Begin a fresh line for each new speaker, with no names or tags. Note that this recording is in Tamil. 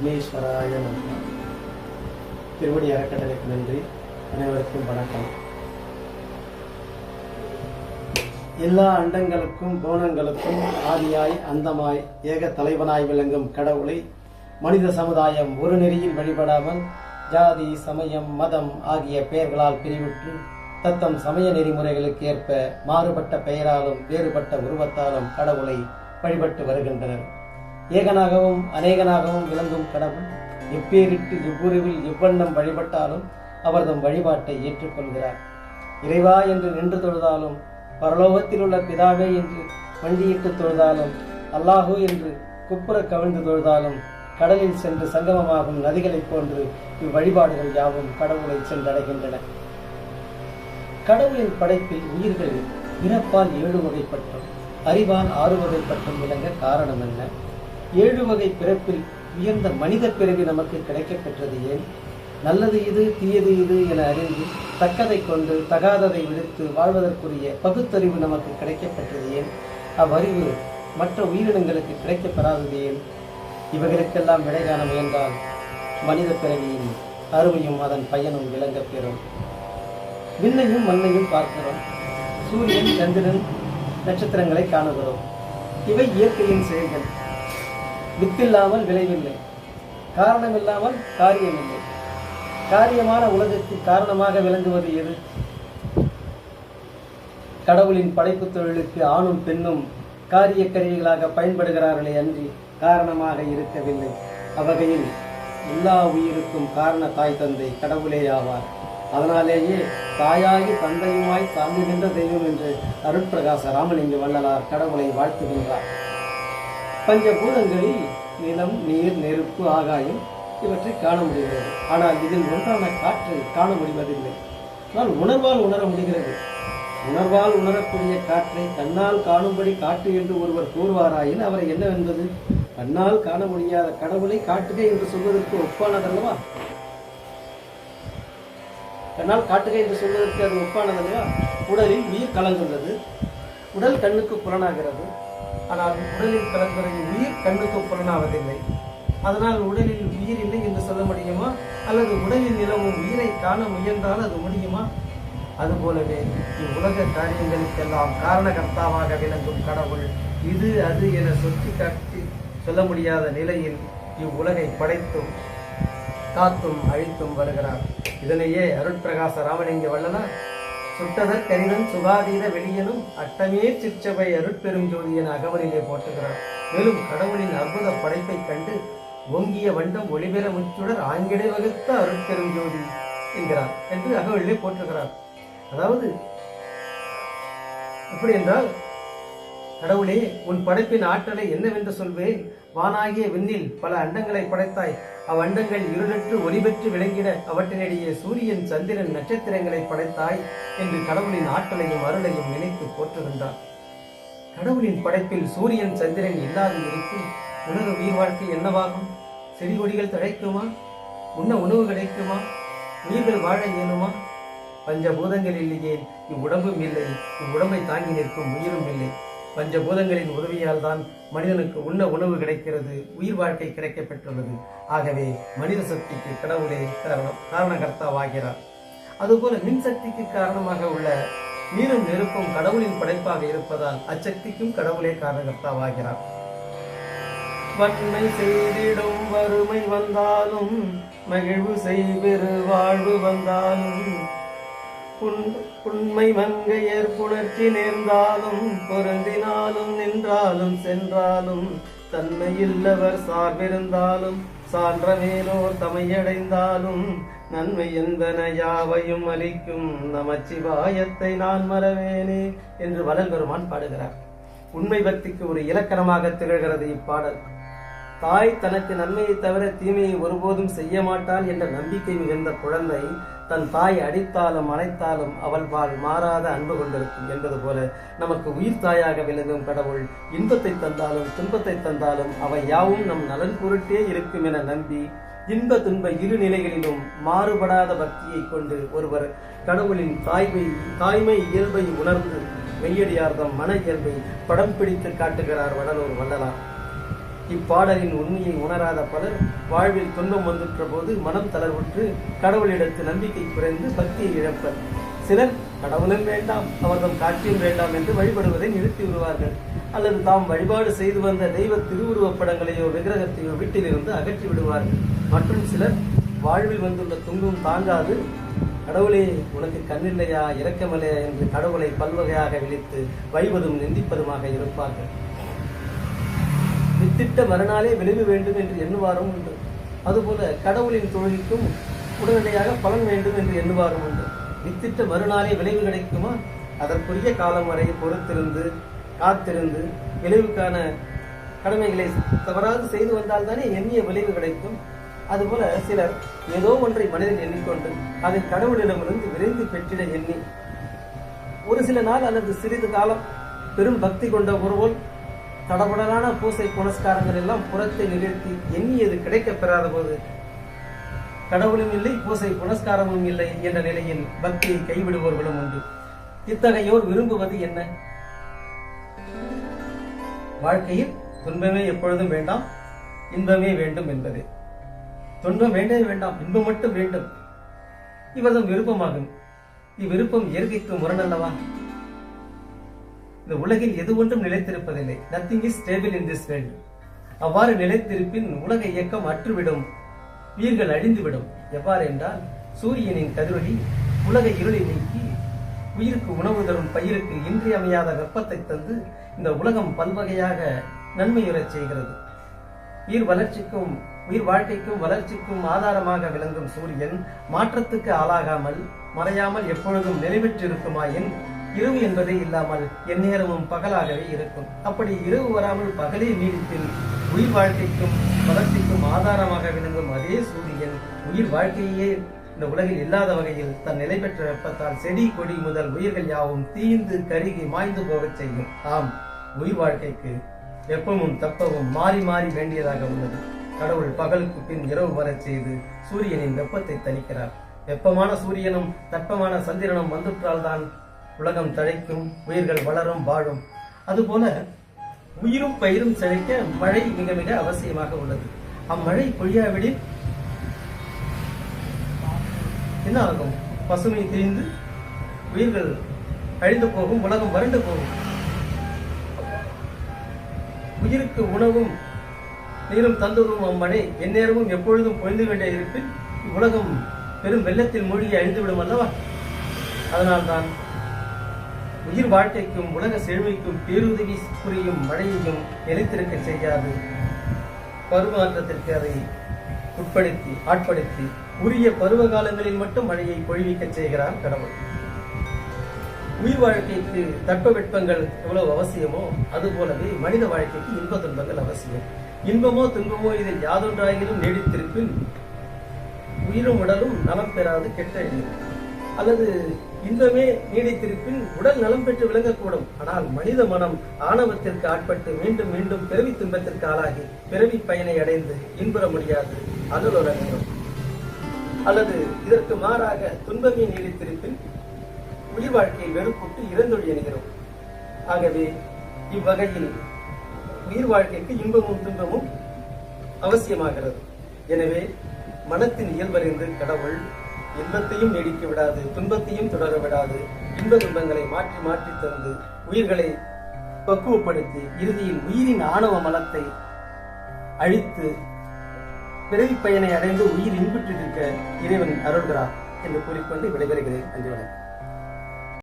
விக்னேஸ்வராய நம திருவடி அறக்கட்டளைக்கு நன்றி. அனைவருக்கும் வணக்கம். எல்லா அண்டங்களுக்கும் கோணங்களுக்கும் ஆதியாய் அந்தமாய் ஏக தலைவனாய் விளங்கும் கடவுளை மனித சமுதாயம் ஒரு நெறியில் வழிபடாமல் ஜாதி சமயம் மதம் ஆகிய பெயர்களால் பிரிவிட்டு தத்தம் சமய நெறிமுறைகளுக்கு ஏற்ப மாறுபட்ட பெயராலும் வேறுபட்ட உருவத்தாலும் கடவுளை வழிபட்டு வருகின்றனர். ஏகனாகவும் அநேகனாகவும் விளங்கும் கடவுள் எப்பேரிட்டு எவ்வுருவில் எவ்வண்ணம் வழிபட்டாலும் அவர்தம் வழிபாட்டை ஏற்றுக்கொள்கிறார். இறைவா என்று நின்று தொழுதாலும் பரலோகத்தில் உள்ள பிதாவே என்று வண்டியிட்டு தொழுதாலும் அல்லாஹூ என்று குப்புற கவிழ்ந்து தொழுதாலும் கடலில் சென்று சங்கமமாகும் நதிகளைப் போன்று இவ்வழிபாடுகள் யாவும் கடவுளை சென்றடைகின்றன. கடவுளின் படைப்பில் உயிர்கள் பிறப்பால் ஏழு வகைப்பட்டும். அறிவால் ஆறு வகைப்பட்டும் விளங்க காரணம் என்ன? ஏழு வகை பிறப்பில் உயர்ந்த மனித பிறவி நமக்கு கிடைக்கப் பெற்றது ஏன்? நல்லது இது தீயது இது என அறிந்து தக்கதை கொண்டு தகாததை விடுத்து வாழ்வதற்குரிய பகுத்தறிவு நமக்கு கிடைக்கப்பெற்றது ஏன்? அவ்வறிவு மற்ற உயிரினங்களுக்கு கிடைக்கப் பெறாதது ஏன்? இவைகளுக்கெல்லாம் விடை காண முயன்றால் மனித பிறவியின் அருமையும் அதன் பயனும் விளங்கப் பெறும். விண்ணையும் மண்ணையும் பார்க்கிறோம். சூரியன் சந்திரன் நட்சத்திரங்களை காணுகிறோம். இவை இயற்கையின் செயல்கள். வித்தில்லாமல் விளைவில்லை. காரணமில்லாமல் காரியமில்லை. காரியமான உலகுக்கு காரணமாக விளங்குவது எது? கடவுளின் படைப்பு தொழிலுக்கு ஆணும் பெண்ணும் காரிய கருவிகளாக பயன்படுகிறார்களே அன்றி காரணமாக இருக்கவில்லை. அவ்வகையில் எல்லா உயிருக்கும் காரண தாய் தந்தை கடவுளே ஆவார். அதனாலேயே தாயாகி தந்தையுமாய் தாங்குகின்ற தெய்வம் என்று அருட்பிரகாச ராமலிங்க வள்ளலார் கடவுளை வாழ்த்துகின்றார். பஞ்சபூதங்களில் நிலம் நீர் நெருப்பு ஆகாயம் இவற்றை காண முடிகிறது. ஆனால் இதில் ஒன்றான காற்று காண முடிவதில்லை. ஆனால் உணர்வால் உணர முடிகிறது. உணர்வால் உணரக்கூடிய காற்றை கண்ணால் காணும்படி காட்டு என்று ஒருவர் கூறுவாராயின் அவரை என்னவென்பது கண்ணால் காண முடியாத கடவுளை காட்டுகை என்று சொல்வதற்கு ஒப்பானதல்லவா? கண்ணால் காட்டுகை என்று சொல்வதற்கு அது ஒப்பானதல்லவா? உடலில் உயிர் கலந்துள்ளது. உடல் கண்ணுக்கு புலனாகிறது ஆனால் உடலில் கலந்துள்ள உயிர் கண்ணுக்கு புலனாவதில்லை அதனால் உடலில் உயிர் இல்லை என்று சொல்ல முடியுமா? அல்லது உடலில் நிலவும் உயிரை காண முயன்றால் அது முடியுமா? அதுபோலவே இவ்வுலக காரியங்களுக்கெல்லாம் காரணகர்த்தாவாக விளங்கும் கடவுள் இது அது என சொத்தி காட்டி சொல்ல முடியாத நிலையில் இவ்வுலகை படைத்தும் காத்தும் அழித்தும் வருகிறார். இதனையே அருட்பிரகாச ராமலிங்க வல்லனா சுட்டதற் கரிதன் சுகாதீத வெளியனும் அட்டமே சிற்சபை அருட்பெரும் ஜோதி என அகவலிலே போட்டுகிறார் மேலும் கடவுளின் அற்புத படைப்பை கண்டு ஓங்கிய வண்டம் ஒளிபெற முச்சுடர் ஆங்கிடை வகுத்த அருட்பெரும் ஜோதி என்கிறார் என்று அகவலிலே போற்றுகிறார். அதாவது எப்படி என்றால் கடவுளே உன் படைப்பின் ஆற்றலை என்னவென்று சொல்வேன்? வானாகிய விண்ணில் பல அண்டங்களை படைத்தாய். அவ்வண்டங்கள் இருளற்று ஒளிபெற்று விளங்கிட அவற்றினிடையே சூரியன் சந்திரன் நட்சத்திரங்களை படைத்தாய் என்று கடவுளின் ஆற்றலையும் அருளையும் நினைத்து போற்றுகின்றார். கடவுளின் படைப்பில் சூரியன் சந்திரன் இல்லாது இருக்கும் உலக உயிர் வாழ்க்கை என்னவாகும்? செடி கொடிகள் தழைக்குமா? உண்ண உணவு கிடைக்குமா? உயிர்கள் வாழ இயலுமா? பஞ்சபூதங்கள் இல்லையே இவ்வுடம்பும் இல்லை இவ்வுடம்பை தாங்கி நிற்கும் உயிரும் இல்லை. பஞ்சபூதங்களின் உதவியால் தான் மனிதனுக்கு உண்ண உணவு கிடைக்கிறது உயிர் வாழ்க்கை கிடைக்கப்பெற்றுள்ளது. ஆகவே மனித சக்திக்கு கடவுளே காரணம் காரணகர்த்தாவாகிறார். அதுபோல மின்சக்திக்கு காரணமாக உள்ள நீரும் நெருப்பும் கடவுளின் படைப்பாக இருப்பதால் அச்சக்திக்கும் கடவுளே காரணகர்த்தாவாகிறார். வன்மை செய்திடும் வறுமை வந்தாலும் மகிழ்வு செய்வெரு வாழ்வு வந்தாலும் புண்மை மங்கையர் புணர்ச்சி நேர்ந்தாலும் பொருந்தினாலும் நின்றாலும் சென்றாலும் தன்மையில்லவர் சார்பிருந்தாலும் சான்றமேலோர் தமையடைந்தாலும் நன்மை எந்தன யாவையும் அளிக்கும் நமச்சிவாயத்தை நான் மறவேனே என்று வளல் பெருமான் பாடுகிறார். உண்மை பக்திக்கு ஒரு இலக்கணமாக திகழ்கிறது இப்பாடல். தாய் தனக்கு நன்மையை தவிர தீமையை ஒருபோதும் செய்ய மாட்டாள் என்ற நம்பிக்கை மிகுந்த குழந்தை தன் தாய் அடித்தாலும் அணைத்தாலும் அவள் வாழ் மாறாத அன்பு கொண்டிருக்கும் என்பது போல நமக்கு உயிர் தாயாக விளங்கும் கடவுள் இன்பத்தை தந்தாலும் துன்பத்தை தந்தாலும் அவை யாவும் நம் நலன் பொருட்டே இருக்கும் என நம்பி இன்ப துன்ப இரு நிலைகளிலும் மாறுபடாத பக்தியை கொண்டு ஒருவர் கடவுளின் தாய்மை தாய்மை இயல்பை உணர்ந்து மெய்யடியார்தம் மன இயல்பை படம் பிடித்து காட்டுகிறார் வடலூர் வள்ளலார். இப்பாடலின் உண்மையை உணராத பலர் வாழ்வில் துன்பம் வந்துற்ற போது மனம் தளர்வுற்று கடவுளிடத்து நம்பிக்கை குறைந்து பக்தியை இழப்பர். சிலர் கடவுளும் வேண்டாம் அவர்தம் காட்சியும் வேண்டாம் என்று வழிபடுவதை நிறுத்தி விடுவார்கள். அல்லது தாம் வழிபாடு செய்து வந்த தெய்வ திருவுருவப் படங்களையோ விக்கிரகத்தையோ வீட்டிலிருந்து அகற்றி விடுவார்கள். மற்றும் சிலர் வாழ்வில் வந்துள்ள துன்பம் தாங்காது கடவுளே உனக்கு கண்ணில்லையா இரக்கமில்லையா என்று கடவுளை பல்வகையாக விழித்து வைவதும் நிந்திப்பதுமாக இருப்பார்கள். வித்திட்ட மறுநாளே விளைவு வேண்டும் என்று எண்ணுவாரும் உண்டு. அதுபோல கடவுளின் தொழிலுக்கும் உடனடியாக பலன் வேண்டும் என்று எண்ணுவாரும் உண்டு. வித்திட்ட மறுநாளே விளைவு கிடைக்குமா? அதற்குரிய காலம் வரை பொறுத்திருந்து காத்திருந்து விளைவுக்கான கடமைகளை தவறாது செய்து வந்தால்தானே எண்ணிய விளைவு கிடைக்கும். அதுபோல சிலர் ஏதோ ஒன்றை மனிதன் எண்ணிக்கொண்டு அதை கடவுளிடமிருந்து விரைந்து பெற்றிட எண்ணி ஒரு சில நாள் அல்லது சிறிது காலம் பெரும் பக்தி கொண்ட ஒருவோல் தடபடலான பூசை புனஸ்காரங்கள் எல்லாம் புறத்தை நிகழ்த்தி எண்ணியது கிடைக்கப் பெறாத போது கடவுளும் இல்லை பூசை புனஸ்காரமும் இல்லை என்ற நிலையில் பக்தியை கைவிடுபவர்களும் உண்டு. இத்தகையோர் விரும்புவது என்ன? வாழ்க்கையில் துன்பமே எப்பொழுதும் வேண்டாம் இன்பமே வேண்டும் என்பதே. துன்பம் வேண்டவே வேண்டாம் இன்பம் மட்டும் வேண்டும். இவர்தம் விருப்பமாகும். இவ்விருப்பம் இயற்கைக்கு முரணல்லவா? இந்த உலகில் எது ஒன்றும் நிலைத்திருப்பதில்லை. Nothing is stable in this world அவ்வாறு நிலைத்திருப்பின் உலக இயக்கம் அற்றுவிடும். உயிர்கள் அழிந்துவிடும். எவ்வாறு என்றால் சூரியனின் கதிரொலி உலக இருளை நீக்கி உயிருக்கு உணவு தரும் பயிருக்கு இன்றியமையாத வெப்பத்தை தந்து இந்த உலகம் பல்வகையாக நன்மையுறச் செய்கிறது. உயிர் வளர்ச்சிக்கும் உயிர் வாழ்க்கைக்கும் வளர்ச்சிக்கும் ஆதாரமாக விளங்கும் சூரியன் மாற்றத்துக்கு ஆளாகாமல் மறையாமல் எப்பொழுதும் நிறைவேற்றிருக்குமாயின் இரவு என்பதே இல்லாமல் எந்நேரமும் பகலாகவே இருக்கும். அப்படி இரவு வராமல் பகலே நீடித்தில் உயிர் வாழ்க்கைக்கும் வளர்ச்சிக்கும் ஆதாரமாக விளங்கும் அதே சூரியன் உயிர் வாழ்க்கையே இந்த உலகில் இல்லாத வகையில் தன் நிலை பெற்ற வெப்பத்தால் செடி கொடி முதல் உயிர்கள் யாவும் தீந்து கருகி மாய்ந்து போகச் செய்யும். ஆம் உயிர் வாழ்க்கைக்கு வெப்பமும் தப்பமும் மாறி மாறி வேண்டியதாக உள்ளது. கடவுள் பகலுக்கு பின் இரவு வரச் செய்து சூரியனின் வெப்பத்தை தணிக்கிறார். வெப்பமான சூரியனும் தட்பமான சந்திரனும் வந்துற்றால்தான் உலகம் தழைக்கும் உயிர்கள் வளரும் வாழும். அதுபோல உயிரும் பயிரும் செழிக்க மழை மிக மிக அவசியமாக உள்ளது. அம்மழை பொழியாவிடில் என்ன ஆகும்? பசுமை தீர்ந்து உயிர்கள் அழிந்து போகும் உலகம் வறண்டு போகும். உயிருக்கு உணவும் நீரும் தந்துவதும் அம்மழை எந்நேரமும் எப்பொழுதும் பொழிந்து கொண்டே இருப்பின் உலகம் பெரும் வெள்ளத்தில் மூழ்கி அழிந்துவிடும் அல்லவா? அதனால்தான் உயிர் வாழ்க்கைக்கும் உலக செழுமைக்கும் பேருதவி புரியும் மழையையும் நிலைத்திருக்க செய்யாது. பருவமாற்றத்திற்கு அதை உட்படுத்தி ஆட்படுத்தி உரிய பருவ காலங்களில் மட்டும் மழையை பொழிவிக்க செய்கிறார் கடவுள். உயிர் வாழ்க்கைக்கு தட்பவெட்பங்கள் எவ்வளவு அவசியமோ அதுபோலவே மனித வாழ்க்கைக்கு இன்ப துன்பங்கள் அவசியம். இன்பமோ துன்பமோ இதில் யாதொன்றாயிலும் நீடித்திருப்பின் உயிரும் உடலும் நலம் பெறாது கெட்ட அல்லது இன்பமே நீடித்திருப்பின் உடல் நலம் பெற்று விளங்கக்கூடும். ஆனால் மனித மனம் ஆணவத்திற்கு ஆட்பட்டு மீண்டும் மீண்டும் பிறவி துன்பத்திற்கு ஆளாகி பிறவி பயனை அடைந்து இன்புற முடியாது. அல்லலுறங்கும் அல்லது இதற்கு மாறாக துன்பமே நீடித்திருப்பின் உயிர் வாழ்க்கையை வெறுப்புட்டு இறந்தொழி என்கிறோம். ஆகவே இவ்வகையில் உயிர் வாழ்க்கைக்கு இன்பமும் துன்பமும் அவசியமாகிறது. எனவே மனத்தின் இயல்பறிந்து கடவுள் இன்பத்தையும் நீடிக்க விடாது துன்பத்தையும் தொடர விடாது. இன்ப துன்பங்களை மாற்றி மாற்றி தந்து உயிர்களை பக்குவப்படுத்தி இறுதியில் உயிரின் ஆணவ மலத்தை அழித்து பிறவி பயனை அடைந்து உயிர் இன்புற்றிருக்க இறைவன் அருள்கிறார் என்று கூறிக்கொண்டு விடைபெறுகிறேன். நன்றி வணக்கம்.